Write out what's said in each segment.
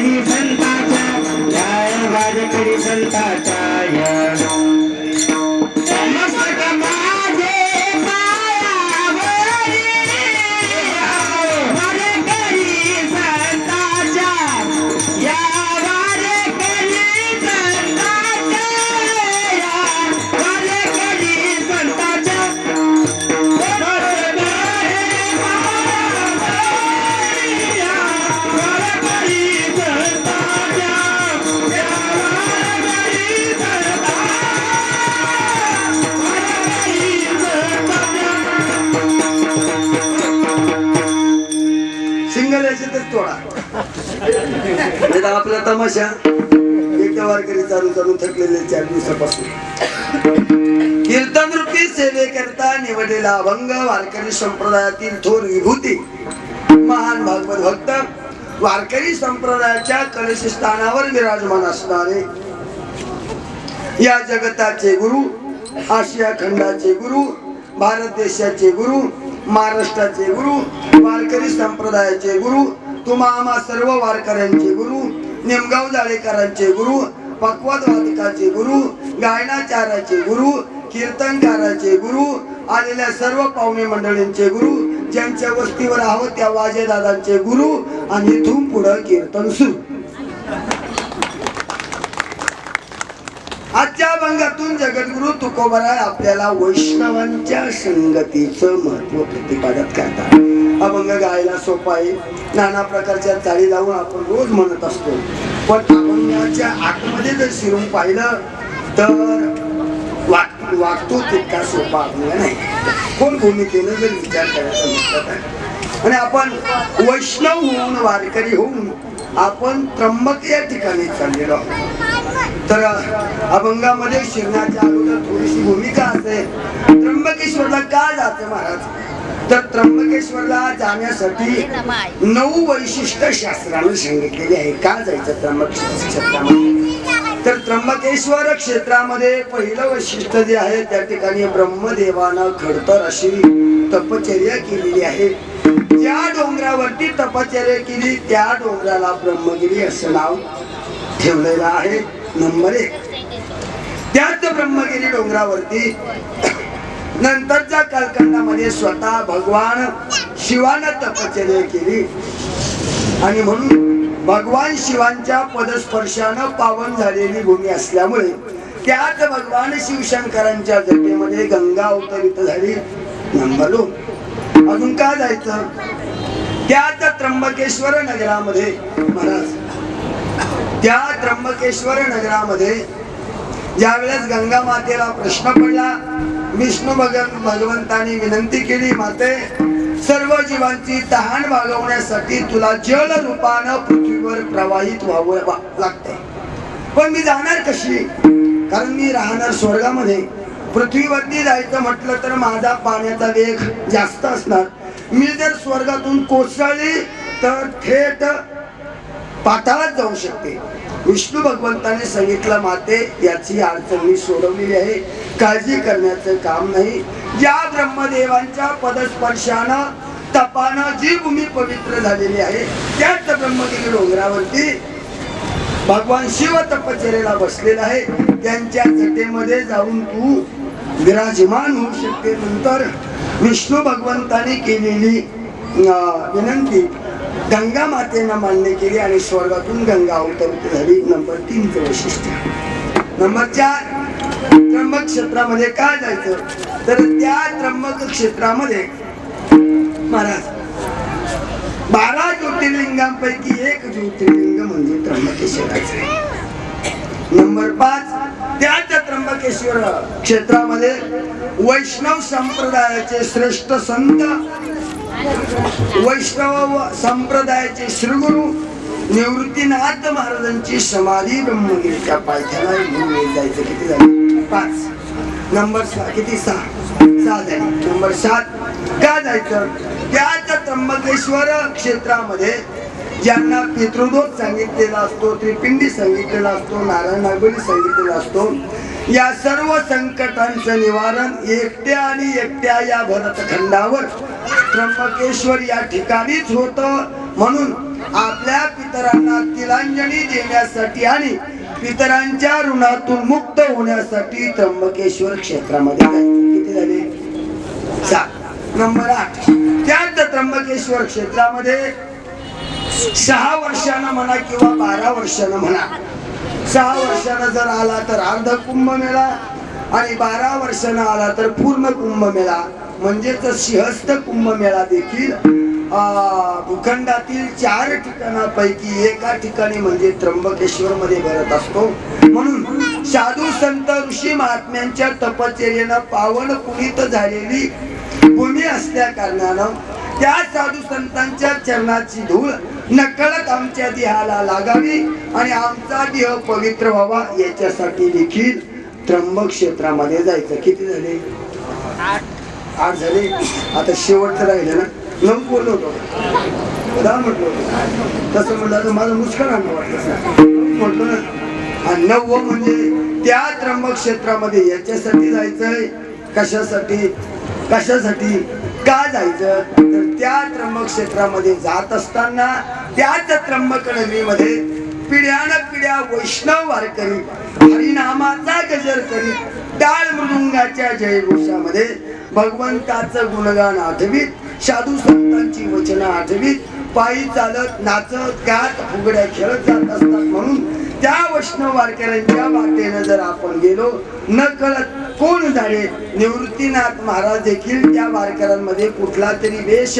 वारकरी संताच्या जय वारकरी संताच्या जय तमाशा. एकट्या वारकरी चालू चालू थकलेले चार दिवसापासून. कीर्तन रूपी सेवेकरता निवडलेला अभंग वारकरी संप्रदायातील थोर विभूती. महान भागवत भक्त वारकरी संप्रदायाच्या कलश स्थानावर विराजमान असणारे. या जगताचे गुरु आशिया खंडाचे गुरु भारत देशाचे गुरु महाराष्ट्राचे गुरु वारकरी संप्रदायाचे गुरु तुम्हा आम्हा सर्व वारकऱ्यांचे गुरु निमगाव जाळेकरांचे गुरु पक्वाद वादकाचे गुरु गायनाचाराचे गुरु कीर्तनकाराचे गुरु आलेल्या सर्व पाहुणे मंडळींचे गुरु ज्यांच्या वस्तीवर आहोत त्या वाजेदादांचे गुरु आणि इथून पुढं कीर्तन सुरू. आजच्या अभंगातून जगद्गुरु तुकोबराय आपल्याला वैष्णवांच्या संगतीचं महत्त्व प्रतिपादन करतात. अभंग गायला सोपा आहे नाना प्रकारच्या चाळी लावून आपण रोज म्हणत असतो. पण अभंगाच्या आतमध्ये जर शिरून पाहिलं तर वाग वागतो तितका सोपा अभंग नाही. कोण भूमिकेनं जर विचार करायचा म्हटलं तर. आणि आपण वैष्णव होऊन वारकरी होऊन आपण त्र्यंबक या ठिकाणी चाललेलो आहोत. तर अभंगामध्ये शिरण्याच्या अगोदर थोडीशी भूमिका असते त्र्यंबकेश्वरला का जाते महाराज? तर त्र्यंबकेश्वरला जाण्यासाठी नऊ वैशिष्ट्य शास्त्राने सांगितलेली आहे. का जायचं त्र्यंबकेश्वर क्षेत्रामध्ये? तर त्र्यंबकेश्वर क्षेत्रामध्ये पहिलं वैशिष्ट्य जे आहे त्या ठिकाणी ब्रह्मदेवानं खडतर अशी तपचर्या केलेली आहे. ज्या डोंगरावरती तपचर्या केली त्या डोंगराला ब्रह्मगिरी असं नाव ठेवलेलं आहे. नंबर एक. त्याच ब्रह्मगिरी डोंगरावरती नंतरच्या कालखंडामध्ये स्वतः भगवान शिवानं तपश्चर्या केली. आणि म्हणून भगवान शिवांच्या पदस्पर्शानं पावन झालेली भूमी असल्यामुळे त्याच भगवान शिवशंकरांच्या जटेमध्ये गंगा अवतरित झाली. नंबर दोन. अजून का जायचं? त्याच त्र्यंबकेश्वर नगरामध्ये महाराज त्या त्र्यंबकेश्वर नगरामध्ये ज्यावेळेस गंगा मातेला प्रश्न पडला विष्णू भगन भगवंतानी विनंती केली माते सर्व जीवांची तहान भागवण्यासाठी तुला जल रूपानं पृथ्वीवर प्रवाहित व्हावं लागते पण मी जाणार कशी? कारण मी राहणार स्वर्गामध्ये. पृथ्वीवरती जायचं म्हटलं तर माझा पाण्याचा वेग जास्त असणार. मी जर स्वर्गातून कोसळली तर थेट पाताळात जाऊ शकते. विष्णू भगवंताने सांगितलं माते याची अडचण मी सोडवलेली आहे. काळजी करण्याचं काम नाही. या ब्रह्मदेवांच्या पदस्पर्शानं तपानं जी भूमी पवित्र झालेली आहे त्याच ब्रह्मगिरी डोंगरावरती भगवान शिव तपचरेला बसलेला आहे. त्यांच्या जटेमध्ये जाऊन तू विराजमान होऊ शकते. नंतर विष्णू भगवंताने केलेली विनंती गंगा मातेनं मान्य केली आणि स्वर्गातून गंगा अवतरित झाली. नंबर तीनचं वैशिष्ट्य. नंबर चार त्र्यंबक क्षेत्रामध्ये का जायचं? तर त्या त्र्यंबक क्षेत्रामध्ये महाराज बारा ज्योतिर्लिंगांपैकी एक ज्योतिर्लिंग म्हणजे त्र्यंबकेश्वराचं आहे. नंबर पाच त्याच त्र्यंबकेश्वर क्षेत्रामध्ये वैष्णव संप्रदायाचे श्रेष्ठ संत वैष्णव संप्रदायाचे श्रीगुरु निवृत्तीनाथ महाराजांची समाधी ब्रह्मगिरीच्या पायथ्याला घेऊन जायचं. किती झाले? पाच. नंबर सहा. किती? सहा. सहा झाले. नंबर सात. का जायचं? त्याच त्र्यंबकेश्वर क्षेत्रामध्ये ज्यांना पितृदोष सांगितलेला असतो त्रिपिंडी सांगितलेला असतो नारायण नागोली सांगितलेला असतो या सर्व संकटांचं निवारण एकट्या आणि एकट्या या भरतखंडावर त्र्यंबकेश्वर या ठिकाणीच होत. म्हणून आपल्या पितरांना तिलांजली देण्यासाठी आणि पितरांच्या ऋणातून मुक्त होण्यासाठी त्र्यंबकेश्वर क्षेत्रामध्ये किती झाले? सात. नंबर आठ. त्यात त्र्यंबकेश्वर क्षेत्रामध्ये सहा वर्षानं म्हणा किंवा बारा वर्षानं म्हणा सहा वर्षानं जर आला तर अर्ध कुंभमेळा आणि बारा वर्षानं आला तर पूर्ण कुंभमेळा. म्हणजेच सिंहस्थ कुंभमेळा देखील अं, भूखंडातील चार ठिकाणापैकी एका ठिकाणी म्हणजे त्र्यंबकेश्वर मध्ये भरत असतो. म्हणून साधू संत ऋषी महात्म्यांच्या तपचर्येनं पावन पुनीत झालेली भूमी असल्या कारणानं त्या साधू संतांच्या चरणाची धूळ नकळत आमच्या देहाला लागावी आणि आमचा देह पवित्र व्हावा याच्यासाठी देखील त्र्यंबक क्षेत्रामध्ये जायचं. किती झाले? आठ झाले. आता शेवटचं राहिलं ना. नऊ बोललो होतो. म्हटलं होतं. तसं म्हटलं तर माझं मुस्कळ आणलं वाटलं म्हटलं ना. आणि म्हणजे त्या त्र्यंबक क्षेत्रामध्ये याच्यासाठी जायचंय. कशासाठी? कशासाठी? का जायचं? तर त्या त्र्यंबक क्षेत्रामध्ये जात असताना त्याच त्र्यंबक नगरीमध्ये पिढ्यान पिढ्या वैष्णव वारकरी हरिनामाचा गजर करीत टाळ मृदुंगाच्या जयघोषामध्ये भगवंताचं गुणगान आठवीत साधू संतांची वचनं आठवीत पायी चालत नाचत गात फुगड्या खेळत जात असतात म्हणून त्या वैष्णव वारकऱ्यांच्या वाटेनं जर आपण गेलो न कळत कोण झाले निवृत्तीनाथ महाराज देखील त्या वारकऱ्यांमध्ये कुठला तरी वेश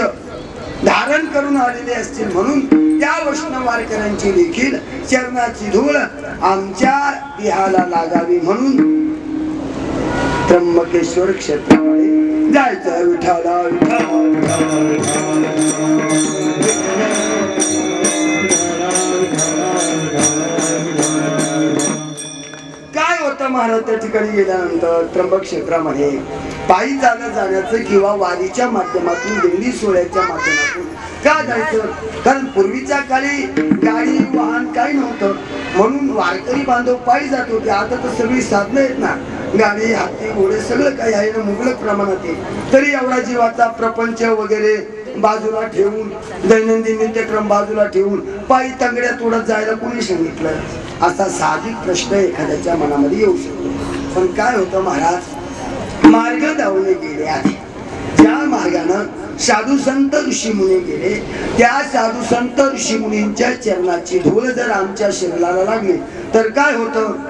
धारण करून आलेले असतील म्हणून त्या वैष्णव वारकऱ्यांची देखील चरणाची धूळ आमच्या देहाला लागावी म्हणून त्र्यंबकेश्वर क्षेत्रामध्ये जायचं विठाला काय होतं महाराज त्या ठिकाणी गेल्यानंतर त्र्यंबक क्षेत्रामध्ये? पायी चालत जाण्याचं किंवा वारीच्या माध्यमातून दिंडी सोहळ्याच्या माध्यमातून का जायचं? कारण पूर्वीच्या काळी गाडी वाहन काही नव्हतं. म्हणून वारकरी बांधव पायी जात होते. आता तर सगळी साधनं आहेत ना. गाडी हाती घोडे सगळं काही आहे ना मुबलक प्रमाणात आहे. तरी एवढा जीवाचा प्रपंच वगैरे बाजूला ठेवून दैनंदिन नित्यक्रम बाजूला ठेवून पायी तंगड्या तोडत जायला कोणी सांगितलं? असा साधिक प्रश्न एखाद्याच्या मनामध्ये येऊ शकतो. पण काय होतं महाराज? मार्ग धावले गेले आहे ज्या मार्गानं साधू संत ऋषी मुनी गेले त्या साधू संत ऋषी मुनींच्या चरणाची धूळ जर आमच्या शरीराला लागली तर काय होतं?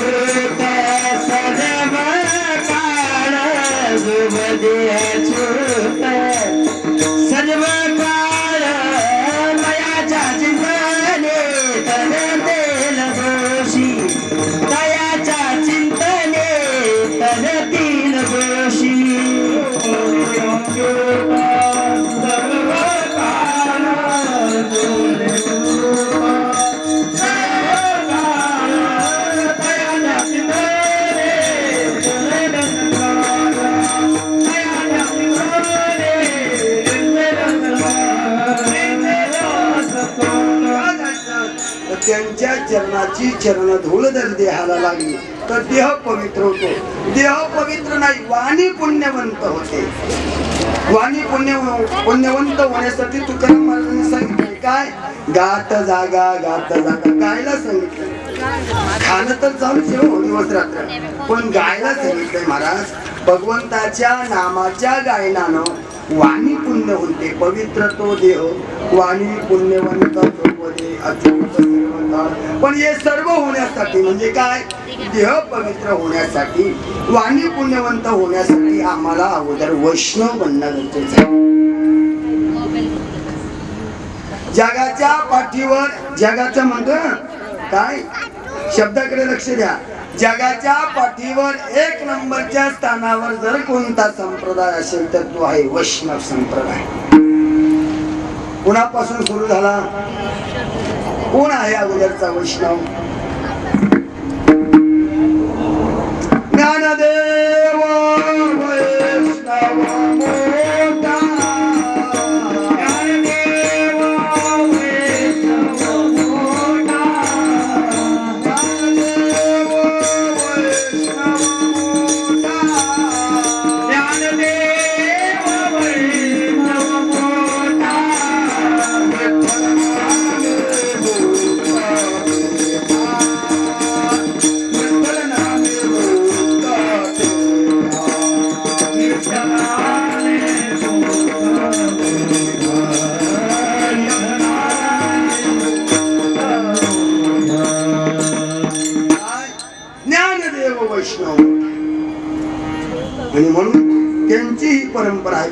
चरणाची चरण धूळ जर देहाला लागली. तर देह पवित्र होतो. देह पवित्र नाही वाणी पुण्यवंत होते. वाणी पुण्य पुण्यवंत होण्यासाठी तुकाराम महाराजांनी सांगितले काय? गात जागा गात जागा. गायला सांगितलं खाणं तर चालूच आहे हो दिवस रात्र. पण गायला सांगितलंय महाराज भगवंताच्या नामाच्या गायनानं वाणी पुण्य होते पवित्र तो देह. वाणी पुण्यवंत द्रौपदी अच्युत पण हे सर्व होण्यासाठी म्हणजे काय? देह पवित्र होण्यासाठी वाणी पुण्यवंत होण्यासाठी आम्हाला अगोदर वैष्णव बनणं गरजेचं आहे. जगाच्या पाठीवर जगाचं म्हणतो काय? शब्दाकडे लक्ष द्या. जगाच्या पाठीवर एक नंबरच्या स्थानावर जर कोणता संप्रदाय असेल तर तो आहे वैष्णव संप्रदाय. कुणापासून सुरू झाला? कोण आहे अगोदरचा वैष्णव? ज्ञानदेव!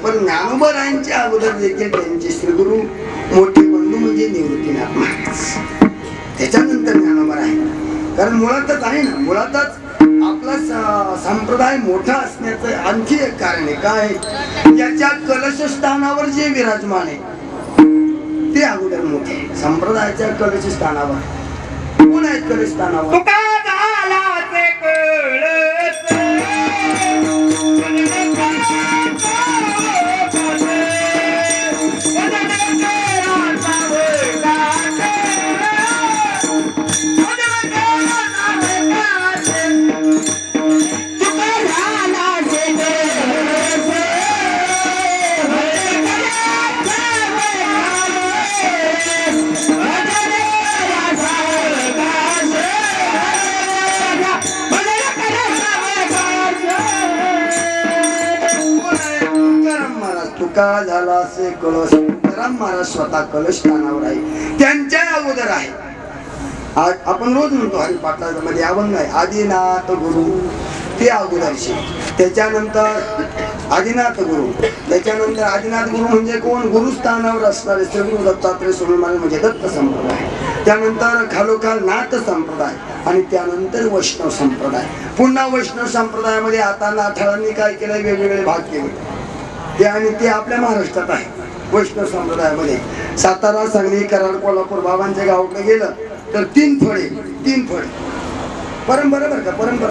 पण ज्ञानोबरांच्या अगोदर देखील त्यांचे श्रीगुरु मोठे बंधू म्हणजे निवृत्तीनाथ महाराज. त्याच्यानंतर ज्ञानोबर आहे कारण मुळातच आहे ना मुळातच आपला संप्रदाय मोठा असण्याचं आणखी एक कारण आहे. काय याच्या कलशस्थानावर जे विराजमान आहे ते अगोदर मोठे संप्रदायाच्या कलशस्थानावर. कोण आहेत कलशस्थानावर? का झाला असे कळस तुकाराम महाराज स्वतः कलश स्थानावर आहे त्यांच्या अगोदर आहे. आज आपण रोज म्हणतो हरिपाठाच्या मध्ये अभंग आहे. आदिनाथ गुरु. ते अगोदरचे. त्याच्यानंतर आदिनाथ गुरु. त्याच्यानंतर आदिनाथ गुरु म्हणजे कोण? गुरुस्थानावर असणारे श्रीगुरु दत्तात्रय स्वामी महाराज म्हणजे दत्त संप्रदाय. त्यानंतर खालोखाल नाथ संप्रदाय आणि त्यानंतर वैष्णव संप्रदाय. पुन्हा वैष्णव संप्रदायामध्ये आता नाथाळांनी काय केलंय? वेगवेगळे भाग केले. ते आणि ते आपल्या महाराष्ट्रात आहे. वैष्णव संप्रदायामध्ये सातारा सांगली कराड कोल्हापूर बाबांच्या गावाकडे गेलं तर तीन फळे तीन फळे. परंपरा बरं का परंपरा.